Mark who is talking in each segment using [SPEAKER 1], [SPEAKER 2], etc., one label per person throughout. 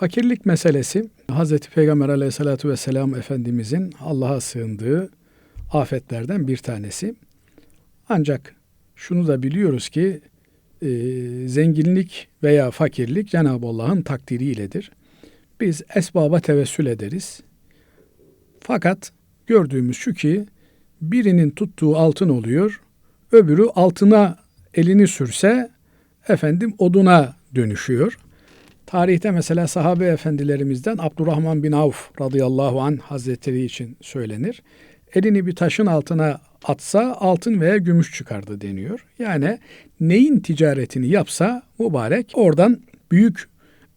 [SPEAKER 1] Fakirlik meselesi Hazreti Peygamber aleyhissalatü vesselam Efendimizin Allah'a sığındığı afetlerden bir tanesi. Ancak şunu da biliyoruz ki e, zenginlik veya fakirlik Cenab-ı Allah'ın takdiriyledir. Biz esbaba tevessül ederiz. Fakat gördüğümüz şu ki birinin tuttuğu altın oluyor, öbürü altına elini sürse efendim oduna dönüşüyor. Tarihte mesela sahabe efendilerimizden Abdurrahman bin Avf radıyallahu an hazretleri için söylenir. Elini bir taşın altına atsa altın veya gümüş çıkardı deniyor. Yani neyin ticaretini yapsa mübarek oradan büyük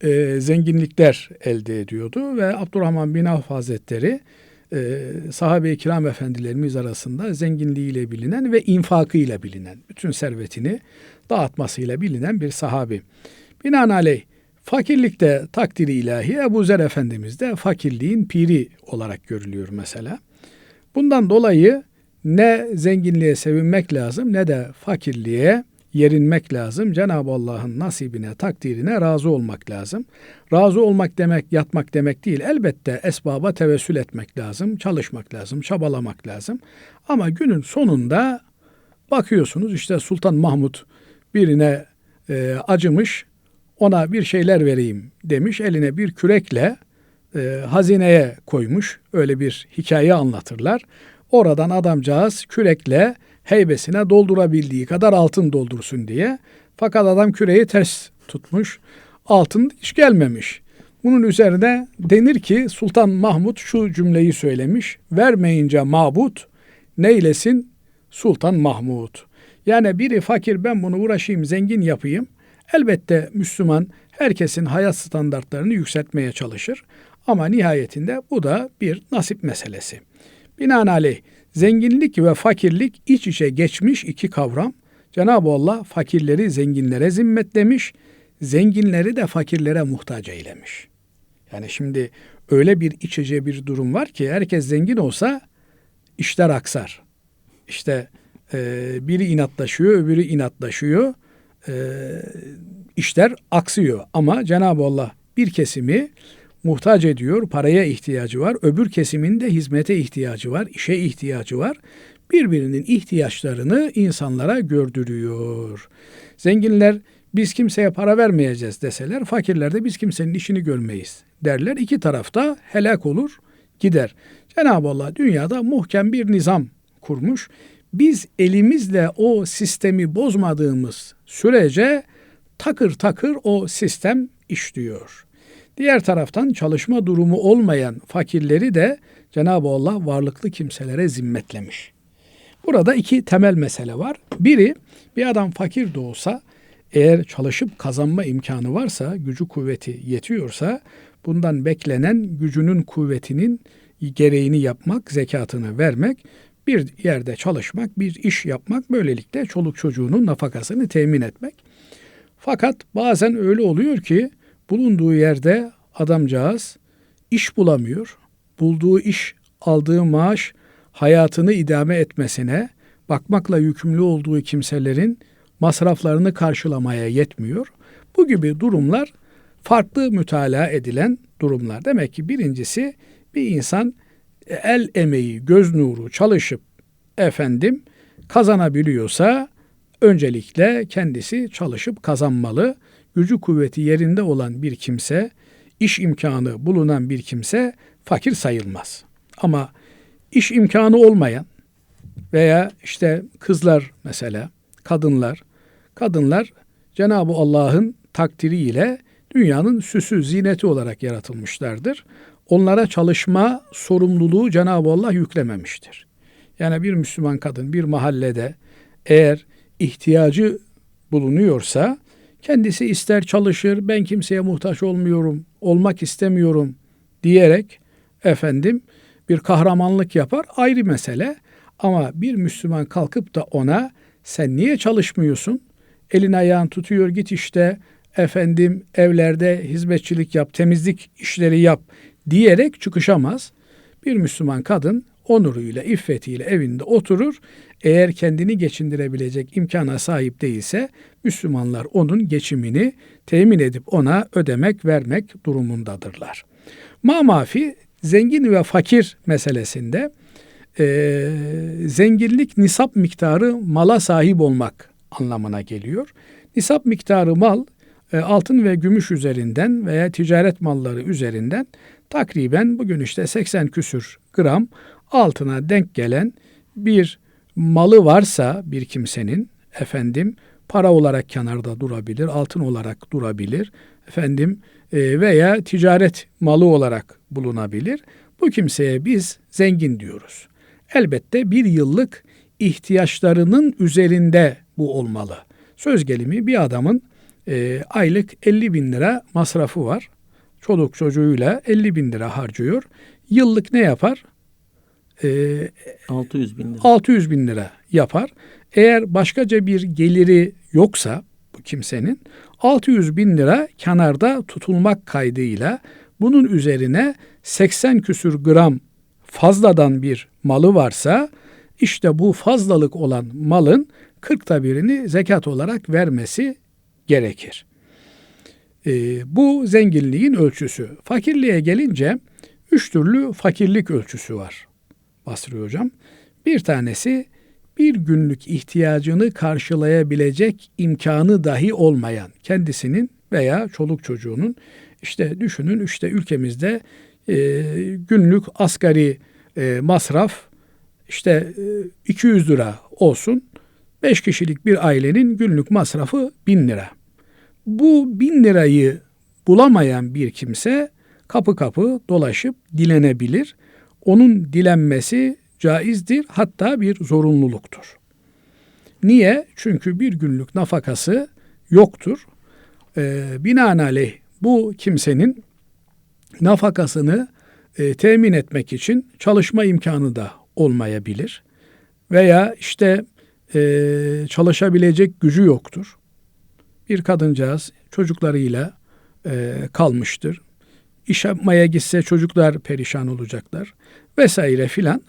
[SPEAKER 1] e, zenginlikler elde ediyordu ve Abdurrahman bin Avf Hazretleri e, sahabe-i kiram efendilerimiz arasında zenginliğiyle bilinen ve infakıyla bilinen, bütün servetini dağıtmasıyla bilinen bir sahabi. Binaenaleyh fakirlikte takdiri ilahi Ebu Zer Efendimiz de fakirliğin piri olarak görülüyor mesela. Bundan dolayı ne zenginliğe sevinmek lazım ne de fakirliğe yerinmek lazım. Cenab-ı Allah'ın nasibine, takdirine razı olmak lazım. Razı olmak demek yatmak demek değil. Elbette esbaba tevessül etmek lazım, çalışmak lazım, çabalamak lazım. Ama günün sonunda bakıyorsunuz işte Sultan Mahmut birine e, acımış, ona bir şeyler vereyim demiş. Eline bir kürekle e, hazineye koymuş. Öyle bir hikaye anlatırlar. Oradan adamcağız kürekle heybesine doldurabildiği kadar altın doldursun diye. Fakat adam küreği ters tutmuş. Altın hiç gelmemiş. Bunun üzerine denir ki Sultan Mahmut şu cümleyi söylemiş. Vermeyince mabut neylesin Sultan Mahmut. Yani biri fakir ben bunu uğraşayım zengin yapayım. Elbette Müslüman herkesin hayat standartlarını yükseltmeye çalışır. Ama nihayetinde bu da bir nasip meselesi. Binaenaleyh zenginlik ve fakirlik iç içe geçmiş iki kavram. Cenab-ı Allah fakirleri zenginlere zimmetlemiş, zenginleri de fakirlere muhtaç eylemiş. Yani şimdi öyle bir iç içe bir durum var ki herkes zengin olsa işler aksar. İşte biri inatlaşıyor, öbürü inatlaşıyor. E, işler aksıyor. Ama Cenab-ı Allah bir kesimi muhtaç ediyor, paraya ihtiyacı var. Öbür kesimin de hizmete ihtiyacı var, işe ihtiyacı var. Birbirinin ihtiyaçlarını insanlara gördürüyor. Zenginler biz kimseye para vermeyeceğiz deseler, fakirler de biz kimsenin işini görmeyiz derler. İki tarafta helak olur, gider. Cenab-ı Allah dünyada muhkem bir nizam kurmuş. Biz elimizle o sistemi bozmadığımız sürece takır takır o sistem işliyor. Diğer taraftan çalışma durumu olmayan fakirleri de Cenab-ı Allah varlıklı kimselere zimmetlemiş. Burada iki temel mesele var. Biri bir adam fakir de olsa eğer çalışıp kazanma imkanı varsa, gücü kuvveti yetiyorsa bundan beklenen gücünün kuvvetinin gereğini yapmak, zekatını vermek, bir yerde çalışmak, bir iş yapmak, böylelikle çoluk çocuğunun nafakasını temin etmek. Fakat bazen öyle oluyor ki bulunduğu yerde adamcağız iş bulamıyor. Bulduğu iş, aldığı maaş hayatını idame etmesine, bakmakla yükümlü olduğu kimselerin masraflarını karşılamaya yetmiyor. Bu gibi durumlar farklı mütalaa edilen durumlar. Demek ki birincisi bir insan el emeği, göz nuru çalışıp efendim kazanabiliyorsa öncelikle kendisi çalışıp kazanmalı. Gücü kuvveti yerinde olan bir kimse, iş imkanı bulunan bir kimse fakir sayılmaz. Ama iş imkanı olmayan veya işte kızlar mesela, kadınlar, kadınlar Cenab-ı Allah'ın takdiriyle dünyanın süsü, zineti olarak yaratılmışlardır. Onlara çalışma sorumluluğu Cenab-ı Allah yüklememiştir. Yani bir Müslüman kadın bir mahallede eğer ihtiyacı bulunuyorsa kendisi ister çalışır, ben kimseye muhtaç olmuyorum, olmak istemiyorum diyerek efendim bir kahramanlık yapar ayrı mesele. Ama bir Müslüman kalkıp da ona sen niye çalışmıyorsun? Elin ayağın tutuyor git işte efendim evlerde hizmetçilik yap, temizlik işleri yap diyerek çıkışamaz. Bir Müslüman kadın onuruyla, iffetiyle evinde oturur. Eğer kendini geçindirebilecek imkana sahip değilse Müslümanlar onun geçimini temin edip ona ödemek, vermek durumundadırlar. Mamafi zengin ve fakir meselesinde e, zenginlik nisap miktarı mala sahip olmak anlamına geliyor. Nisap miktarı mal altın ve gümüş üzerinden veya ticaret malları üzerinden takriben bugün işte 80 küsür gram altına denk gelen bir malı varsa bir kimsenin efendim para olarak kenarda durabilir, altın olarak durabilir, efendim e, veya ticaret malı olarak bulunabilir. Bu kimseye biz zengin diyoruz. Elbette bir yıllık ihtiyaçlarının üzerinde bu olmalı. Söz gelimi bir adamın e, aylık 50 bin lira masrafı var. Çoluk çocuğuyla 50 bin lira harcıyor. Yıllık ne yapar?
[SPEAKER 2] E, 600 bin lira.
[SPEAKER 1] 600 bin lira yapar. Eğer başkaca bir geliri yoksa bu kimsenin 600 bin lira kenarda tutulmak kaydıyla bunun üzerine 80 küsür gram fazladan bir malı varsa işte bu fazlalık olan malın 40'ta birini zekat olarak vermesi gerekir. E, bu zenginliğin ölçüsü. Fakirliğe gelince üç türlü fakirlik ölçüsü var Basri Hocam. Bir tanesi bir günlük ihtiyacını karşılayabilecek imkanı dahi olmayan kendisinin veya çoluk çocuğunun işte düşünün işte ülkemizde e, günlük asgari e, masraf işte e, 200 lira olsun 5 kişilik bir ailenin günlük masrafı 1000 lira. Bu 1000 lirayı bulamayan bir kimse kapı kapı dolaşıp dilenebilir. Onun dilenmesi caizdir hatta bir zorunluluktur. Niye? Çünkü bir günlük nafakası yoktur. Ee, binaenaleyh bu kimsenin nafakasını e, temin etmek için çalışma imkanı da olmayabilir. Veya işte e, çalışabilecek gücü yoktur. Bir kadıncağız çocuklarıyla e, kalmıştır. İş yapmaya gitse çocuklar perişan olacaklar vesaire filan.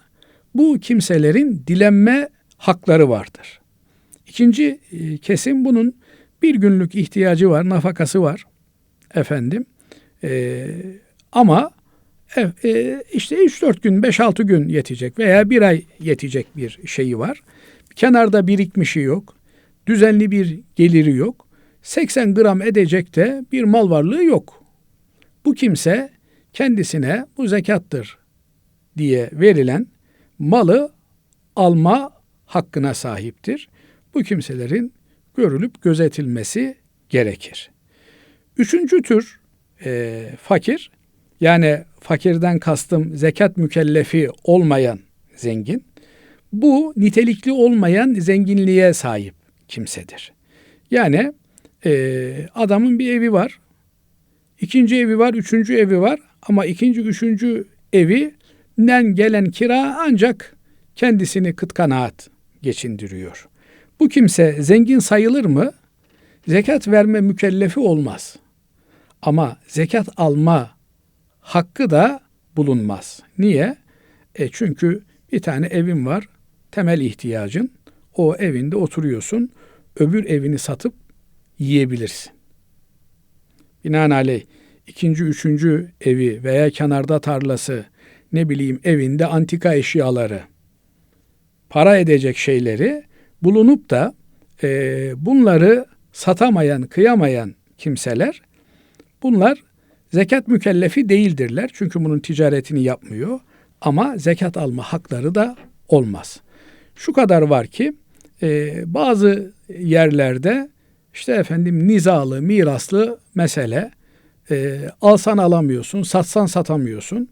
[SPEAKER 1] Bu kimselerin dilenme hakları vardır. İkinci e, kesim bunun bir günlük ihtiyacı var, nafakası var efendim. E, ama e, e, işte 3-4 gün, 5-6 gün yetecek veya bir ay yetecek bir şeyi var. Kenarda birikmişi yok. Düzenli bir geliri yok. 80 gram edecek de bir mal varlığı yok. Bu kimse kendisine bu zekattır diye verilen malı alma hakkına sahiptir. Bu kimselerin görülüp gözetilmesi gerekir. Üçüncü tür e, fakir, yani fakirden kastım zekat mükellefi olmayan zengin, bu nitelikli olmayan zenginliğe sahip kimsedir. Yani e, adamın bir evi var, ikinci evi var, üçüncü evi var ama ikinci, üçüncü evinden gelen kira ancak kendisini kıt kanaat geçindiriyor. Bu kimse zengin sayılır mı? Zekat verme mükellefi olmaz. Ama zekat alma hakkı da bulunmaz. Niye? E çünkü bir tane evin var, temel ihtiyacın. O evinde oturuyorsun, öbür evini satıp yiyebilirsin. Binaenaleyh ikinci, üçüncü evi veya kenarda tarlası, ne bileyim evinde antika eşyaları, para edecek şeyleri bulunup da e, bunları satamayan, kıyamayan kimseler bunlar zekat mükellefi değildirler. Çünkü bunun ticaretini yapmıyor. Ama zekat alma hakları da olmaz. Şu kadar var ki e, bazı yerlerde işte efendim nizalı, miraslı mesele e, alsan alamıyorsun, satsan satamıyorsun.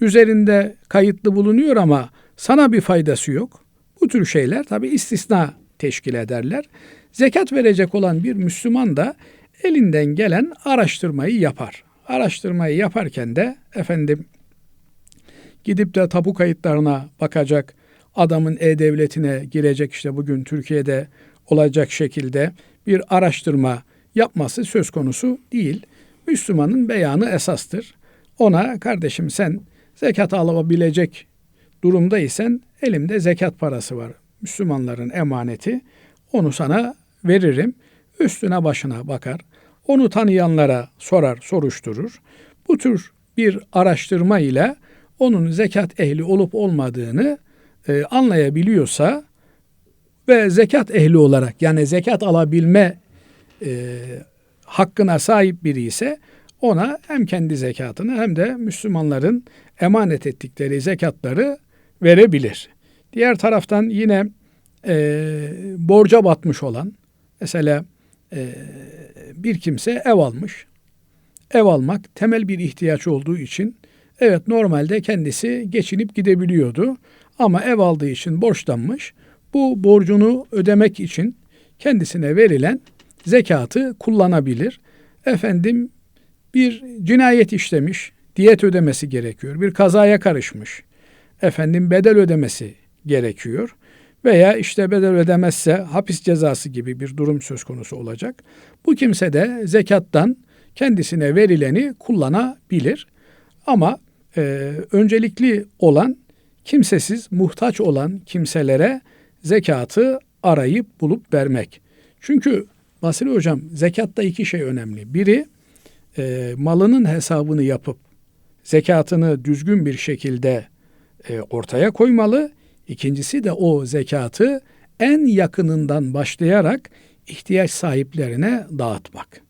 [SPEAKER 1] Üzerinde kayıtlı bulunuyor ama sana bir faydası yok. Bu tür şeyler tabi istisna teşkil ederler. Zekat verecek olan bir Müslüman da elinden gelen araştırmayı yapar. Araştırmayı yaparken de efendim gidip de tapu kayıtlarına bakacak, adamın e-devletine girecek işte bugün Türkiye'de olacak şekilde bir araştırma yapması söz konusu değil. Müslümanın beyanı esastır. Ona kardeşim sen zekat alabilecek durumdaysan elimde zekat parası var. Müslümanların emaneti onu sana veririm. Üstüne başına bakar. Onu tanıyanlara sorar, soruşturur. Bu tür bir araştırma ile onun zekat ehli olup olmadığını e, anlayabiliyorsa ve zekat ehli olarak yani zekat alabilme e, hakkına sahip biri ise ona hem kendi zekatını hem de Müslümanların emanet ettikleri zekatları verebilir. Diğer taraftan yine e, borca batmış olan mesela e, bir kimse ev almış. Ev almak temel bir ihtiyaç olduğu için evet normalde kendisi geçinip gidebiliyordu ama ev aldığı için borçlanmış. Bu borcunu ödemek için kendisine verilen zekatı kullanabilir. Efendim bir cinayet işlemiş, diyet ödemesi gerekiyor. Bir kazaya karışmış. Efendim bedel ödemesi gerekiyor. Veya işte bedel ödemezse hapis cezası gibi bir durum söz konusu olacak. Bu kimse de zekattan kendisine verileni kullanabilir. Ama e, öncelikli olan kimsesiz, muhtaç olan kimselere zekatı arayıp bulup vermek. Çünkü Basri Hocam zekatta iki şey önemli. Biri e, malının hesabını yapıp zekatını düzgün bir şekilde e, ortaya koymalı. İkincisi de o zekatı en yakınından başlayarak ihtiyaç sahiplerine dağıtmak.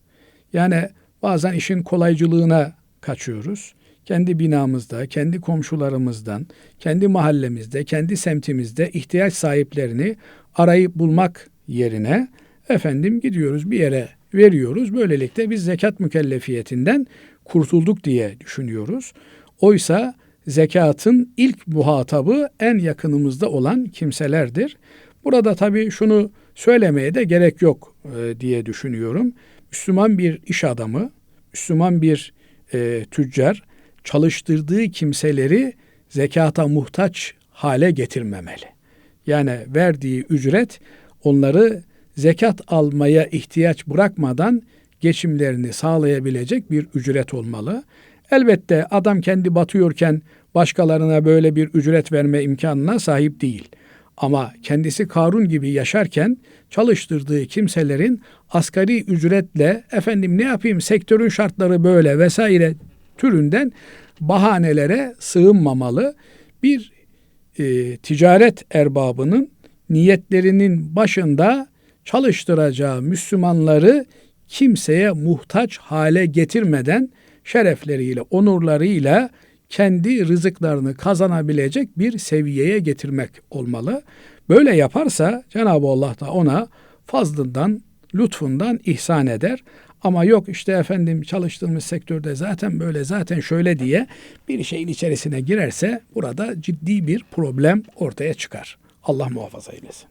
[SPEAKER 1] Yani bazen işin kolaycılığına kaçıyoruz. Kendi binamızda, kendi komşularımızdan, kendi mahallemizde, kendi semtimizde ihtiyaç sahiplerini arayıp bulmak yerine efendim gidiyoruz bir yere veriyoruz. Böylelikle biz zekat mükellefiyetinden kurtulduk diye düşünüyoruz. Oysa zekatın ilk muhatabı en yakınımızda olan kimselerdir. Burada tabii şunu söylemeye de gerek yok e, diye düşünüyorum. Müslüman bir iş adamı, Müslüman bir e, tüccar çalıştırdığı kimseleri zekata muhtaç hale getirmemeli. Yani verdiği ücret onları zekat almaya ihtiyaç bırakmadan geçimlerini sağlayabilecek bir ücret olmalı. Elbette adam kendi batıyorken başkalarına böyle bir ücret verme imkanına sahip değil. Ama kendisi Karun gibi yaşarken çalıştırdığı kimselerin asgari ücretle efendim ne yapayım sektörün şartları böyle vesaire türünden bahanelere sığınmamalı. Bir e, ticaret erbabının niyetlerinin başında çalıştıracağı Müslümanları kimseye muhtaç hale getirmeden şerefleriyle, onurlarıyla kendi rızıklarını kazanabilecek bir seviyeye getirmek olmalı. Böyle yaparsa Cenab-ı Allah da ona fazlından, lütfundan ihsan eder. Ama yok işte efendim çalıştığımız sektörde zaten böyle zaten şöyle diye bir şeyin içerisine girerse burada ciddi bir problem ortaya çıkar. Allah muhafaza eylesin.